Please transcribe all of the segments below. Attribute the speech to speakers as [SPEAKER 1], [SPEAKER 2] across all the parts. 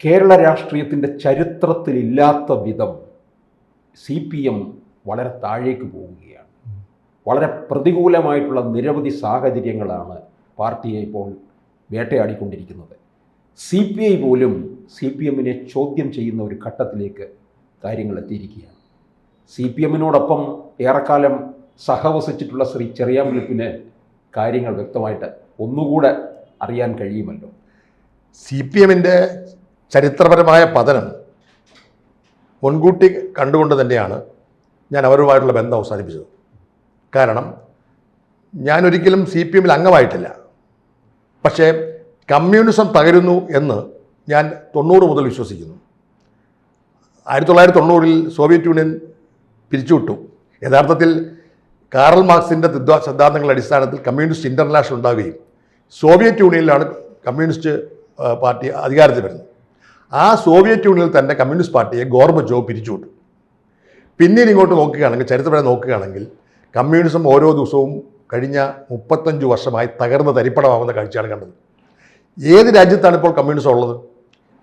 [SPEAKER 1] കേരള രാഷ്ട്രീയത്തിന്റെ ചരിത്രത്തിലില്ലാത്ത വിധം C P M വളരെ താഴേക്ക് പോവുകയാണ്. വളരെ പ്രതികൂലമായിട്ടുള്ള നിരവധി സാഹചര്യങ്ങളാണ് പാർട്ടിയെ ഇപ്പോൾ വേട്ടയാടിക്കൊണ്ടിരിക്കുന്നത്. സി പി ഐ പോലും സി പി എമ്മിനെ ചോദ്യം ചെയ്യുന്ന ഒരു ഘട്ടത്തിലേക്ക് കാര്യങ്ങൾ എത്തിയിരിക്കുകയാണ് സി പി എമ്മിനോടൊപ്പം ഏറെക്കാലം സഹവസിച്ചിട്ടുള്ള ശ്രീ ചെറിയാമ്പലിപ്പിന് കാര്യങ്ങൾ വ്യക്തമായിട്ട് ഒന്നുകൂടെ അറിയാൻ കഴിയുമല്ലോ.
[SPEAKER 2] സി പി എമ്മിന്റെ ചരിത്രപരമായ പതനം മുൻകൂട്ടി കണ്ടുകൊണ്ട് തന്നെയാണ് ഞാൻ അവരുമായിട്ടുള്ള ബന്ധം അവസാനിപ്പിച്ചത്. കാരണം ഞാനൊരിക്കലും സി പി എമ്മിൽ അംഗമായിട്ടില്ല. പക്ഷേ കമ്മ്യൂണിസം തകരുന്നു എന്ന് ഞാൻ തൊണ്ണൂറ് മുതൽ വിശ്വസിക്കുന്നു. ആയിരത്തി തൊള്ളായിരത്തി തൊണ്ണൂറിൽ സോവിയറ്റ് യൂണിയൻ പിരിച്ചുവിട്ടു. യഥാർത്ഥത്തിൽ കാറൽ മാർക്സിന്റെ സിദ്ധാന്തങ്ങളുടെ അടിസ്ഥാനത്തിൽ കമ്മ്യൂണിസ്റ്റ് ഇന്റർനാഷണൽ ഉണ്ടാവുകയും സോവിയറ്റ് യൂണിയനിലാണ് കമ്മ്യൂണിസ്റ്റ് പാർട്ടി അധികാരത്തിൽ വരുന്നത്. ആ സോവിയറ്റ് യൂണിയനിൽ തന്നെ കമ്മ്യൂണിസ്റ്റ് പാർട്ടിയെ ഗോർബച്ചോവ് പിരിച്ചുവിട്ടു. പിന്നീട് ഇങ്ങോട്ട് നോക്കുകയാണെങ്കിൽ ചരിത്രപരം നോക്കുകയാണെങ്കിൽ കമ്മ്യൂണിസം ഓരോ ദിവസവും കഴിഞ്ഞ മുപ്പത്തഞ്ച് വർഷമായി തകർന്ന് തരിപ്പണമാവുന്ന കാഴ്ചയാണ് കണ്ടത്. ഏത് രാജ്യത്താണ് ഇപ്പോൾ കമ്മ്യൂണിസം ഉള്ളത്?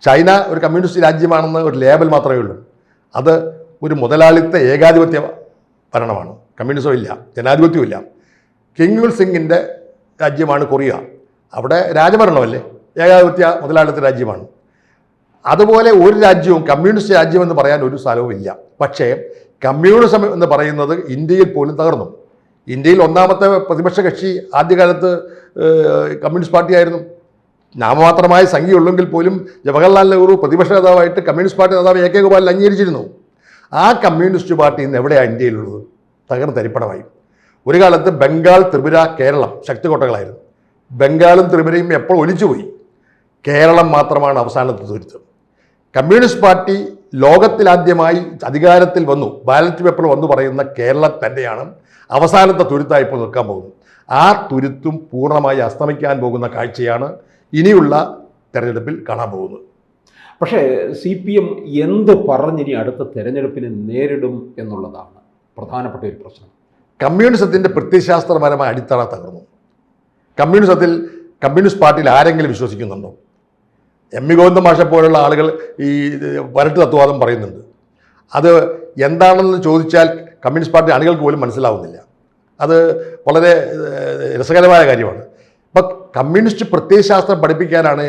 [SPEAKER 2] ചൈന ഒരു കമ്മ്യൂണിസ്റ്റ് രാജ്യമാണെന്ന് ഒരു ലേബൽ മാത്രമേ ഉള്ളൂ. അത് ഒരു മുതലാളിത്ത ഏകാധിപത്യ ഭരണമാണ്. കമ്മ്യൂണിസം ഇല്ല ജനാധിപത്യവും ഇല്ല. കിങ് വിൽ സിംഗിന്റെ രാജ്യമാണ് കൊറിയ. അവിടെ രാജഭരണമല്ലേ? ഏകാധിപത്യ മുതലാളിത്ത രാജ്യമാണ്. അതുപോലെ ഒരു രാജ്യവും കമ്മ്യൂണിസ്റ്റ് രാജ്യമെന്ന് പറയാൻ ഒരു സ്ഥലവും ഇല്ല. പക്ഷേ കമ്മ്യൂണിസം എന്ന് പറയുന്നത് ഇന്ത്യയിൽ പോലും തകർന്നു. ഇന്ത്യയിൽ ഒന്നാമത്തെ പ്രതിപക്ഷ കക്ഷി ആദ്യകാലത്ത് കമ്മ്യൂണിസ്റ്റ് പാർട്ടിയായിരുന്നു. നാമമാത്രമായ സംഖ്യയുള്ളെങ്കിൽ പോലും ജവഹർലാൽ നെഹ്റു പ്രതിപക്ഷ നേതാവായിട്ട് കമ്മ്യൂണിസ്റ്റ് പാർട്ടി നേതാവ് എ കെ ഗോപാലൻ അംഗീകരിച്ചിരുന്നു. ആ കമ്മ്യൂണിസ്റ്റ് പാർട്ടി ഇന്ന് എവിടെയാണ് ഇന്ത്യയിലുള്ളത്? തകർന്ന് തരിപ്പണമായി. ഒരു കാലത്ത് ബംഗാൾ ത്രിപുര കേരളം ശക്തികോട്ടകളായിരുന്നു ബംഗാളും ത്രിപുരയും എപ്പോൾ ഒലിച്ചുപോയി? കേരളം മാത്രമാണ് അവസാനത്തെ തുരുത്ത് കമ്മ്യൂണിസ്റ്റ് പാർട്ടി ലോകത്തിലാദ്യമായി അധികാരത്തിൽ വന്നു ബാലറ്റ് പേപ്പർ വന്നു പറയുന്ന കേരളം തന്നെയാണ്. അവസാനത്തെ തുരുത്തായി ഇപ്പോൾ നിൽക്കാൻ പോകുന്നത് ആ തുരുത്തും പൂർണമായി അസ്തമിക്കാൻ പോകുന്ന കാഴ്ചയാണ് ഇനിയുള്ള തെരഞ്ഞെടുപ്പിൽ കാണാൻ പോകുന്നത്.
[SPEAKER 1] പക്ഷേ സി പി എം എന്ത് പറഞ്ഞിനി അടുത്ത തെരഞ്ഞെടുപ്പിനെ നേരിടും എന്നുള്ളതാണ് പ്രധാനപ്പെട്ട ഒരു പ്രശ്നം.
[SPEAKER 2] കമ്മ്യൂണിസത്തിന്റെ പ്രത്യയശാസ്ത്രപരമായ അടിത്തറ തകർന്നു. കമ്മ്യൂണിസത്തിൽ കമ്മ്യൂണിസ്റ്റ് പാർട്ടിയിൽ ആരെങ്കിലും വിശ്വസിക്കുന്നുണ്ടോ? എം വി ഗോവിന്ദ മാഷെ പോലുള്ള ആളുകൾ ഈ വരട്ട് തത്വവാദം പറയുന്നുണ്ട്. അത് എന്താണെന്ന് ചോദിച്ചാൽ കമ്മ്യൂണിസ്റ്റ് പാർട്ടി അണികൾക്ക് പോലും മനസ്സിലാവുന്നില്ല. അത് വളരെ രസകരമായ കാര്യമാണ്. ഇപ്പം കമ്മ്യൂണിസ്റ്റ് പ്രത്യയശാസ്ത്രം പഠിപ്പിക്കാനാണ്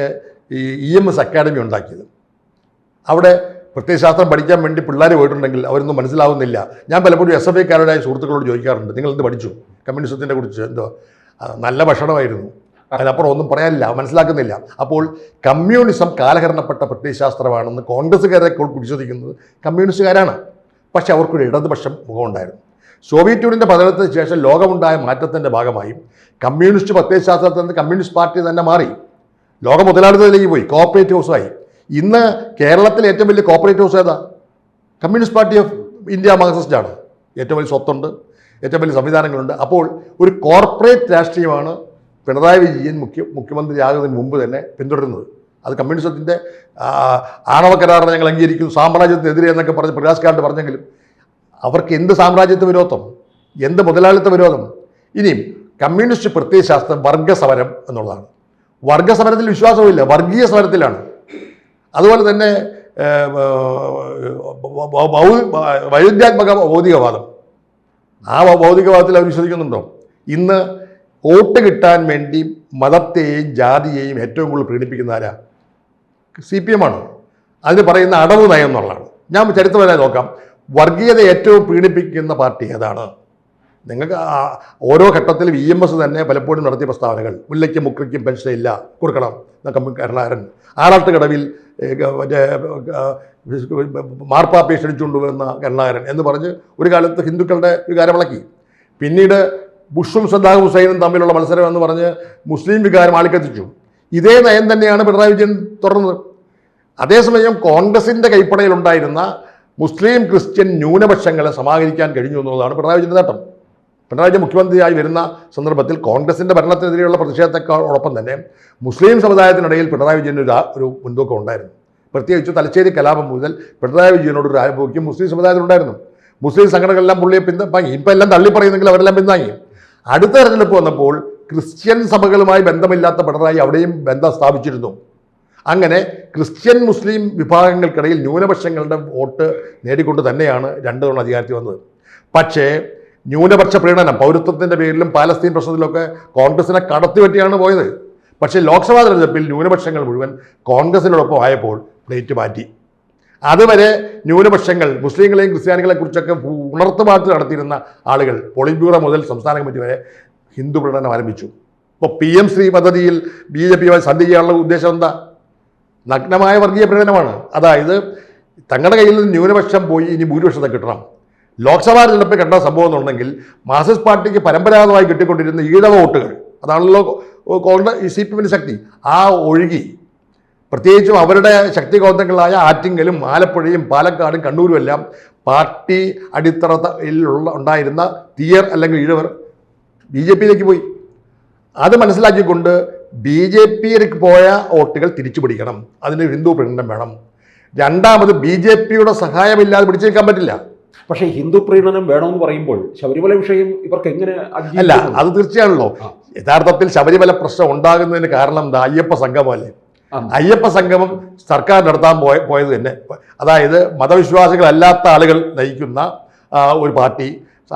[SPEAKER 2] ഈ ഇ എം എസ് അക്കാഡമി ഉണ്ടാക്കിയത്. അവിടെ പ്രത്യയശാസ്ത്രം പഠിക്കാൻ വേണ്ടി പിള്ളേർ പോയിട്ടുണ്ടെങ്കിൽ അവരൊന്നും മനസ്സിലാവുന്നില്ല. ഞാൻ പലപ്പോഴും എസ് എഫ് ഐക്കാരുടെ സുഹൃത്തുക്കളോട് ചോദിക്കാറുണ്ട് നിങ്ങൾ എന്ത് പഠിച്ചു? കമ്മ്യൂണിസത്തിനെ കുറിച്ച് എന്തോ? നല്ല ഭക്ഷണമായിരുന്നു. അതിനപ്പുറം ഒന്നും പറയാനില്ല മനസ്സിലാക്കുന്നില്ല. അപ്പോൾ കമ്മ്യൂണിസം കാലഹരണപ്പെട്ട പ്രത്യയശാസ്ത്രമാണെന്ന് കോൺഗ്രസ്സുകാരെ വിശ്വസിക്കുന്നത് കമ്മ്യൂണിസ്റ്റുകാരാണ്. പക്ഷെ അവർക്കൊരു ഇടതുപക്ഷം മുഖമുണ്ടായിരുന്നു സോവിയറ്റ് യൂണിയന്റെ പതനത്തിന് ശേഷം ലോകമുണ്ടായ മാറ്റത്തിന്റെ ഭാഗമായി കമ്മ്യൂണിസ്റ്റ് പ്രത്യയശാസ്ത്രത്തിൽ നിന്ന് കമ്മ്യൂണിസ്റ്റ് പാർട്ടി തന്നെ മാറി. ലോക മുതലാളിത്തത്തിലേക്ക് പോയി കോപ്പറേറ്റീവ് ഹൗസായി. ഇന്ന് കേരളത്തിലെ ഏറ്റവും വലിയ കോപ്പറേറ്റീവ് ഹൗസ് ഏതാ? Communist party of India Marxist ആണ് ഏറ്റവും വലിയ സ്വത്തുണ്ട് ഏറ്റവും വലിയ സംവിധാനങ്ങളുണ്ട്. അപ്പോൾ ഒരു കോർപ്പറേറ്റ് രാഷ്ട്രീയമാണ് പിണറായി വിജയൻ മുഖ്യ മുഖ്യമന്ത്രിയാകുന്നതിന് മുമ്പ് തന്നെ പിന്തുടരുന്നത്. അത് കമ്മ്യൂണിസത്തിന്റെ ആണവ കരാറിനെ ഞങ്ങൾ അംഗീകരിക്കുന്നു സാമ്രാജ്യത്തിനെതിരെ എന്നൊക്കെ പറഞ്ഞ് പ്രകാശ് കാരണം പറഞ്ഞെങ്കിലും അവർക്ക് എന്ത് സാമ്രാജ്യത്വ വിരോധം എന്ത് മുതലാളിത്ത വിരോധം? ഇനിയും കമ്മ്യൂണിസ്റ്റ് പ്രത്യയശാസ്ത്രം വർഗസമരം എന്നുള്ളതാണ്. വർഗസമരത്തിൽ വിശ്വാസമില്ല വർഗീയ സമരത്തിലാണ്. അതുപോലെ തന്നെ വൈരുദ്ധ്യാത്മക ഭൗതികവാദം. ആ ഭൗതികവാദത്തിൽ അവർ വിശ്വസിക്കുന്നുണ്ടോ? ഇന്ന് വോട്ട് കിട്ടാൻ വേണ്ടി മതത്തെയും ജാതിയെയും ഏറ്റവും കൂടുതൽ പ്രീണിപ്പിക്കുന്ന ആരാ? സി പി എം ആണ്? അതിന് പറയുന്ന അടവ് നയം എന്നുള്ളതാണ്. ഞാൻ ചരിത്രപരമായി നോക്കാം. വർഗീയത ഏറ്റവും പ്രീണിപ്പിക്കുന്ന പാർട്ടി ഏതാണ്? നിങ്ങൾക്ക് ഓരോ ഘട്ടത്തിലും ഇ എം എസ് തന്നെ പലപ്പോഴും നടത്തിയ പ്രസ്താവനകൾ. മുല്ലയ്ക്കും മുക്രയ്ക്കും പെൻഷൻ ഇല്ല. കൊടുക്കണം. കരുണാകരൻ. ആറാട്ട് കടവിൽ മറ്റേ മാർപ്പാപ്പയെ ക്ഷണിച്ചുകൊണ്ടുവന്ന കരുണാകരൻ എന്ന് പറഞ്ഞ് ഒരു കാലത്ത് ഹിന്ദുക്കളുടെ വികാരമിളക്കി പിന്നീട് ബുഷും സദ്ദാം ഹുസൈനും തമ്മിലുള്ള മത്സരം എന്ന് പറഞ്ഞ് മുസ്ലിം വികാരം ആളിക്കത്തിച്ചു. ഇതേ നയം തന്നെയാണ് പിണറായി വിജയൻ തുടർന്നത്. അതേസമയം കോൺഗ്രസിന്റെ കൈപ്പടയിലുണ്ടായിരുന്ന മുസ്ലിം ക്രിസ്ത്യൻ ന്യൂനപക്ഷങ്ങളെ സമാഹരിക്കാൻ കഴിഞ്ഞു എന്നുള്ളതാണ് പിണറായി വിജയന്റെ നേട്ടം. പിണറായി വിജയൻ മുഖ്യമന്ത്രിയായി വരുന്ന സന്ദർഭത്തിൽ കോൺഗ്രസിന്റെ ഭരണത്തിനെതിരെയുള്ള പ്രതിഷേധത്തെക്കാളോടൊപ്പം തന്നെ മുസ്ലിം സമുദായത്തിനിടയിൽ പിണറായി വിജയൻ ഒരു ഒരു മുൻതൂക്കം ഉണ്ടായിരുന്നു. പ്രത്യേകിച്ച് തലശ്ശേരി കലാപം മുതൽ പിണറായി വിജയനോട് ഒരു ആഭിമുഖ്യം മുസ്ലിം സമുദായത്തിലുണ്ടായിരുന്നു. മുസ്ലിം സംഘടനകളെല്ലാം പുള്ളിയെ പിന്താങ്ങി ഇപ്പം എല്ലാം തള്ളി പറയുന്നെങ്കിൽ അവരെല്ലാം പിന്താങ്ങി. അടുത്ത തെരഞ്ഞെടുപ്പ് വന്നപ്പോൾ ക്രിസ്ത്യൻ സഭകളുമായി ബന്ധമില്ലാത്ത പിണറായി അവിടെയും ബന്ധം സ്ഥാപിച്ചിരുന്നു. അങ്ങനെ ക്രിസ്ത്യൻ മുസ്ലിം വിഭാഗങ്ങൾക്കിടയിൽ ന്യൂനപക്ഷങ്ങളുടെ വോട്ട് നേടിക്കൊണ്ട് തന്നെയാണ് രണ്ട് തവണ അധികാരത്തിൽ വന്നത്. പക്ഷേ ന്യൂനപക്ഷ പ്രീണനം പൗരത്വത്തിന്റെ പേരിലും പാലസ്തീൻ പ്രശ്നത്തിലൊക്കെ കോൺഗ്രസിനെ കടത്തിവെട്ടിയാണ് പോയത്. പക്ഷേ ലോക്സഭാ തെരഞ്ഞെടുപ്പിൽ ന്യൂനപക്ഷങ്ങൾ മുഴുവൻ കോൺഗ്രസിനോടൊപ്പം ആയപ്പോൾ പ്ലേറ്റ് മാറ്റി. അതുവരെ ന്യൂനപക്ഷങ്ങൾ മുസ്ലിങ്ങളെയും ക്രിസ്ത്യാനികളെ കുറിച്ചൊക്കെ ഉണർത്തുപാട്ട് നടത്തിയിരുന്ന ആളുകൾ പോളിറ്റ് ബ്യൂറോ മുതൽ സംസ്ഥാന കമ്മിറ്റി വരെ ഹിന്ദു പ്രകടനം ആരംഭിച്ചു. ഇപ്പോൾ പി എം ശ്രീ പദ്ധതിയിൽ ബി ജെ പിയുമായി സന്ധി ചെയ്യാനുള്ള ഉദ്ദേശം എന്താ? നഗ്നമായ വർഗീയ പ്രകടനമാണ്. അതായത് തങ്ങളുടെ കയ്യിൽ നിന്ന് ന്യൂനപക്ഷം പോയി ഇനി ഭൂരിപക്ഷത്തെ കിട്ടണം. ലോക്സഭാ തെരഞ്ഞെടുപ്പിൽ കണ്ട സംഭവം എന്നുണ്ടെങ്കിൽ മാർക്സിസ്റ്റ് പാർട്ടിക്ക് പരമ്പരാഗതമായി കിട്ടിക്കൊണ്ടിരുന്ന ഈഴവ വോട്ടുകൾ അതാണല്ലോ കോൺഗ്രസ് സി പി എമ്മിന്റെ ശക്തി ആ ഒഴുകി. പ്രത്യേകിച്ചും അവരുടെ ശക്തി കേന്ദ്രങ്ങളായ ആറ്റിങ്ങലും ആലപ്പുഴയും പാലക്കാടും കണ്ണൂരും എല്ലാം പാർട്ടി അടിത്തറയിലുള്ള ഉണ്ടായിരുന്ന തീയർ അല്ലെങ്കിൽ ഇഴവർ ബി ജെ പിയിലേക്ക് പോയി. അത് മനസ്സിലാക്കിക്കൊണ്ട് ബി ജെ പിയിലേക്ക് പോയ വോട്ടുകൾ തിരിച്ചു പിടിക്കണം. അതിന് ഹിന്ദു പ്രകടനം വേണം. രണ്ടാമത് ബി ജെ പിയുടെ സഹായമില്ലാതെ പിടിച്ചേക്കാൻ പറ്റില്ല.
[SPEAKER 1] പക്ഷേ ഹിന്ദു പ്രീണനം വേണമെന്ന് പറയുമ്പോൾ ശബരിമല വിഷയം ഇവർക്ക് എങ്ങനെ
[SPEAKER 2] അല്ല അത് തീർച്ചയാണല്ലോ. യഥാർത്ഥത്തിൽ ശബരിമല പ്രശ്നം ഉണ്ടാകുന്നതിന് കാരണം എന്താ അയ്യപ്പ സംഗമമല്ലേ?
[SPEAKER 1] ആ.
[SPEAKER 2] അയ്യപ്പ സംഗമം സർക്കാർ നടത്താൻ പോയ പോയത് തന്നെ. അതായത് മതവിശ്വാസികളല്ലാത്ത ആളുകൾ നയിക്കുന്ന ഒരു പാർട്ടി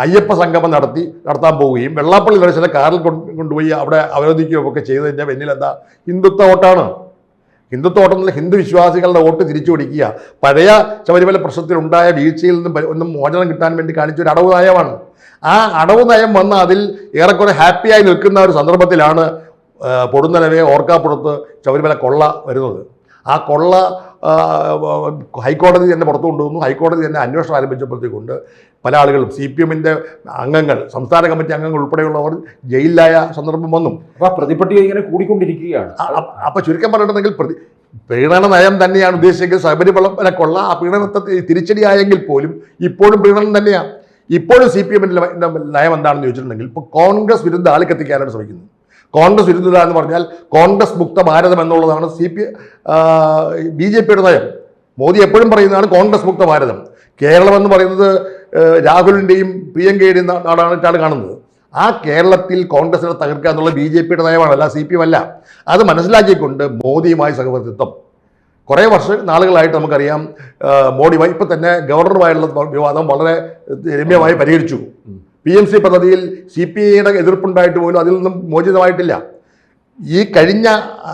[SPEAKER 2] അയ്യപ്പ സംഗമം നടത്തി നടത്താൻ പോവുകയും വെള്ളാപ്പള്ളി ദർശന കാറിൽ കൊണ്ട് കൊണ്ടുപോയി അവിടെ അവരോധിക്കുകയും ഒക്കെ ചെയ്തതിന്റെ പിന്നിൽ എന്താ ഹിന്ദുത്വ വോട്ടാണ്. ഹിന്ദുത്വ വോട്ടെന്നുള്ള ഹിന്ദു വിശ്വാസികളുടെ വോട്ട് തിരിച്ചു പിടിക്കുക. പഴയ ശബരിമല പ്രശ്നത്തിലുണ്ടായ വീഴ്ചയിൽ നിന്നും ഒന്നും മോചനം കിട്ടാൻ വേണ്ടി കാണിച്ച ഒരു അടവ് നയമാണ്. ആ അടവ് നയം വന്ന് അതിൽ ഏറെക്കുറെ ഹാപ്പിയായി നിൽക്കുന്ന ഒരു സന്ദർഭത്തിലാണ് ആ, പൊടുന്നനവെ ഓർക്കാപ്പുറത്ത് ശബരിമല കൊള്ള വരുന്നത്. ആ കൊള്ള ഹൈക്കോടതി തന്നെ പുറത്തു കൊണ്ടുവന്നു. ഹൈക്കോടതി തന്നെ അന്വേഷണം ആരംഭിച്ചപ്പോഴത്തേക്കൊണ്ട് പല ആളുകളും. സി പി എമ്മിന്റെ അംഗങ്ങൾ സംസ്ഥാന കമ്മിറ്റി അംഗങ്ങൾ ഉൾപ്പെടെയുള്ളവർ ജയിലിലായ സന്ദർഭം വന്നു.
[SPEAKER 1] അപ്പോൾ ആ പ്രതിപട്ടിക ഇങ്ങനെ കൂടിക്കൊണ്ടിരിക്കുകയാണ്.
[SPEAKER 2] അ- അ- ചുരുക്കം പറഞ്ഞിട്ടുണ്ടെങ്കിൽ പ്രതി പ്രീണന നയം തന്നെയാണ് ഉദ്ദേശിച്ചെങ്കിൽ ശബരിമല കൊള്ള. ആ പ്രീണനത്തെ തിരിച്ചടിയായെങ്കിൽ പോലും ഇപ്പോഴും പ്രീണനം തന്നെയാണ് ഇപ്പോഴും സി പി എമ്മിന്റെ നയം എന്താണെന്ന് ചോദിച്ചിട്ടുണ്ടെങ്കിൽ ഇപ്പോൾ കോൺഗ്രസ് വിരുദ്ധ ആളി കത്തിക്കാനാണ് ശ്രമിക്കുന്നത്. കോൺഗ്രസ് വിരുദ്ധത എന്ന് പറഞ്ഞാൽ കോൺഗ്രസ് മുക്ത ഭാരതം എന്നുള്ളതാണ് സി പി ബി ജെ പിയുടെ നയം. മോദി എപ്പോഴും പറയുന്നതാണ് കോൺഗ്രസ് മുക്ത ഭാരതം. കേരളം എന്ന് പറയുന്നത് രാഹുലിന്റെയും പ്രിയങ്കയുടെയും നാടാണിട്ടാണ് കാണുന്നത്. ആ കേരളത്തിൽ കോൺഗ്രസിനെ തകർക്കുക എന്നുള്ള ബി ജെ പിയുടെ നയമാണ് അല്ല സി പി എം അല്ല. അത് മനസ്സിലാക്കിക്കൊണ്ട് മോദിയുമായി സഹവർത്തിത്വം. കുറേ വർഷ നാളുകളായിട്ട് നമുക്കറിയാം മോഡി മോഡിയുമായി ഇപ്പം തന്നെ ഗവർണറുമായുള്ള വിവാദം വളരെ രമ്യമായി പരിഹരിച്ചു. പി എം സി പദ്ധതിയിൽ സി പി ഐയുടെ എതിർപ്പുണ്ടായിട്ട് പോലും അതിൽ നിന്നും മോചിതമായിട്ടില്ല. ഈ കഴിഞ്ഞ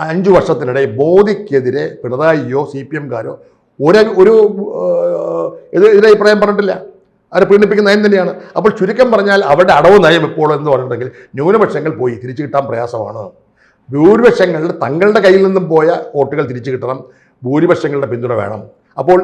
[SPEAKER 2] അഞ്ചു വർഷത്തിനിടെ മോദിക്കെതിരെ പിണറായിയോ സി പി എംകാരോ ഒരു ഒരു എതിരഭിപ്രായം പറഞ്ഞിട്ടില്ല. അവരെ പീഡിപ്പിക്കുന്ന നയം തന്നെയാണ്. അപ്പോൾ ചുരുക്കം പറഞ്ഞാൽ അവരുടെ അടവ് നയം ഇപ്പോൾ എന്ന് പറഞ്ഞിട്ടുണ്ടെങ്കിൽ ന്യൂനപക്ഷങ്ങൾ പോയി തിരിച്ചു കിട്ടാൻ പ്രയാസമാണ്. ഭൂരിപക്ഷങ്ങളുടെ തങ്ങളുടെ കയ്യിൽ നിന്നും പോയ വോട്ടുകൾ തിരിച്ചു കിട്ടണം. ഭൂരിപക്ഷങ്ങളുടെ പിന്തുണ വേണം. അപ്പോൾ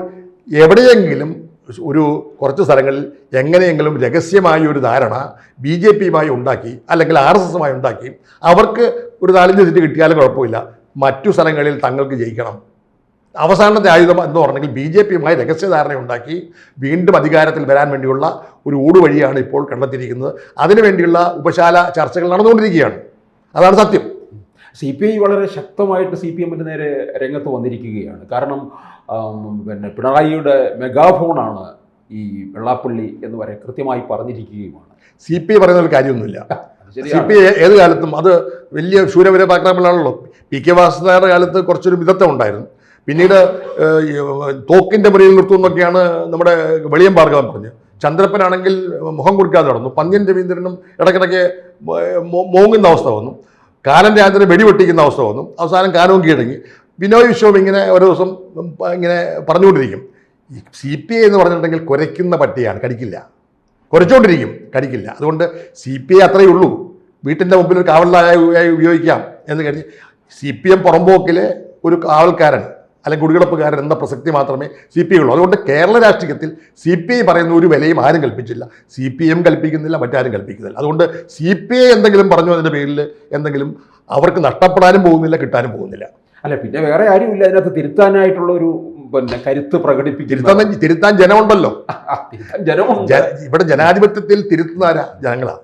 [SPEAKER 2] എവിടെയെങ്കിലും ഒരു കുറച്ച് സ്ഥലങ്ങളിൽ എങ്ങനെയെങ്കിലും രഹസ്യമായ ഒരു ധാരണ ബി ജെ പിയുമായി ഉണ്ടാക്കി അല്ലെങ്കിൽ ആർ എസ് എസുമായി ഉണ്ടാക്കി അവർക്ക് ഒരു നാലഞ്ച് സീറ്റ് കിട്ടിയാലും കുഴപ്പമില്ല. മറ്റു സ്ഥലങ്ങളിൽ തങ്ങൾക്ക് ജയിക്കണം. അവസാനത്തെ ആയുധം എന്ന് പറഞ്ഞെങ്കിൽ ബി ജെ പിയുമായി രഹസ്യധാരണ ഉണ്ടാക്കി വീണ്ടും അധികാരത്തിൽ വരാൻ വേണ്ടിയുള്ള ഒരു ഊടുവഴിയാണ് ഇപ്പോൾ കണ്ടെത്തിയിരിക്കുന്നത്. അതിനുവേണ്ടിയുള്ള ഉപശാല ചർച്ചകൾ നടന്നുകൊണ്ടിരിക്കുകയാണ്. അതാണ് സത്യം.
[SPEAKER 1] സി പി ഐ വളരെ ശക്തമായിട്ട് സി പി എമ്മിന്റെ നേരെ രംഗത്ത് വന്നിരിക്കുകയാണ്. കാരണം പിന്നെ പിണറായിയുടെ മെഗാഫോണാണ് ഈ വെള്ളാപ്പള്ളി എന്ന് വരെ കൃത്യമായി പറഞ്ഞിരിക്കുകയുമാണ്.
[SPEAKER 2] സി പി പറയുന്ന ഒരു കാര്യമൊന്നുമില്ല. സി പി ഐ ഏത് കാലത്തും അത് വലിയ ശൂരവീര പരാക്രമങ്ങളാണല്ലോ പി കെ വാസുദേവരുടെ കാലത്ത് കുറച്ചൊരു മിതത്വം ഉണ്ടായിരുന്നു. പിന്നീട് തോക്കിന്റെ മുറിയിൽ നിർത്തും എന്നൊക്കെയാണ് നമ്മുടെ വെളിയം ഭാർഗവൻ പറഞ്ഞത്. ചന്ദ്രപ്പനാണെങ്കിൽ മുഖം കൊടുക്കാതെ നടന്നു. പന്ന്യൻ രവീന്ദ്രനും ഇടയ്ക്കിടയ്ക്ക് മോങ്ങുന്ന അവസ്ഥ വന്നു. കാലൻ രാജനെ വെടിവെട്ടിക്കുന്ന അവസ്ഥ വന്നു. അവസാനം കാലവും കീഴടങ്ങി. ബിനോയ് വിശ്വം ഇങ്ങനെ ഓരോ ദിവസം ഇങ്ങനെ പറഞ്ഞുകൊണ്ടിരിക്കും. ഈ സി പി ഐ എന്ന് പറഞ്ഞിട്ടുണ്ടെങ്കിൽ കുരയ്ക്കുന്ന പട്ടിയാണ് കടിക്കില്ല. കുരച്ചുകൊണ്ടിരിക്കും കടിക്കില്ല. അതുകൊണ്ട് സി പി ഐ അത്രയേ ഉള്ളൂ. വീട്ടിന്റെ മുമ്പിൽ ഒരു കാവലായി ഉപയോഗിക്കാം എന്ന് കരുതി സി പി എം പുറമ്പോക്കിലെ ഒരു കാവൽക്കാരൻ അല്ലെങ്കിൽ കുടികിടപ്പുകാരൻ എന്ന പ്രസക്തി മാത്രമേ സി പി ഐ ഉള്ളൂ. അതുകൊണ്ട് കേരള രാഷ്ട്രീയത്തിൽ സി പി ഐ പറയുന്ന ഒരു വിലയും ആരും കൽപ്പിച്ചില്ല. സി പി എം കൽപ്പിക്കുന്നില്ല മറ്റാരും കൽപ്പിക്കുന്നില്ല. അതുകൊണ്ട് സി പി ഐ എന്തെങ്കിലും പറഞ്ഞു അതിന്റെ പേരിൽ എന്തെങ്കിലും അവർക്ക് നഷ്ടപ്പെടാനും പോകുന്നില്ല കിട്ടാനും പോകുന്നില്ല.
[SPEAKER 1] അല്ല പിന്നെ വേറെ ആരുമില്ല അതിനകത്ത് തിരുത്താനായിട്ടുള്ള ഒരു പിന്നെ കരുത്ത് പ്രകടിപ്പിക്കുന്ന.
[SPEAKER 2] തിരുത്താൻ ജനമുണ്ടല്ലോ.
[SPEAKER 1] ജനമുണ്ട്.
[SPEAKER 2] ഇവിടെ ജനാധിപത്യത്തിൽ തിരുത്തുന്നവരാ ജനങ്ങളാണ് ജനങ്ങളാ.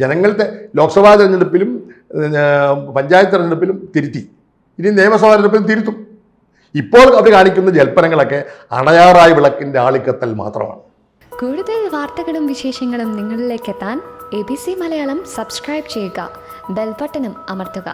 [SPEAKER 2] ജനങ്ങളുടെ ലോക്സഭാ തെരഞ്ഞെടുപ്പിലും പഞ്ചായത്ത് തെരഞ്ഞെടുപ്പിലും തിരുത്തി. ഇനി നിയമസഭാ തെരഞ്ഞെടുപ്പിലും തിരുത്തും. ഇപ്പോൾ അത് കാണിക്കുന്ന ജൽപ്പനങ്ങളൊക്കെ അണയാറായ വിളക്കിന്റെ ആളിക്കത്തൽ മാത്രമാണ്.
[SPEAKER 3] കൂടുതൽ വാർത്തകളും വിശേഷങ്ങളും നിങ്ങളിലേക്ക് എത്താൻ A B C Malayalam subscribe ചെയ്യുക. ബെൽബട്ടനും അമർത്തുക.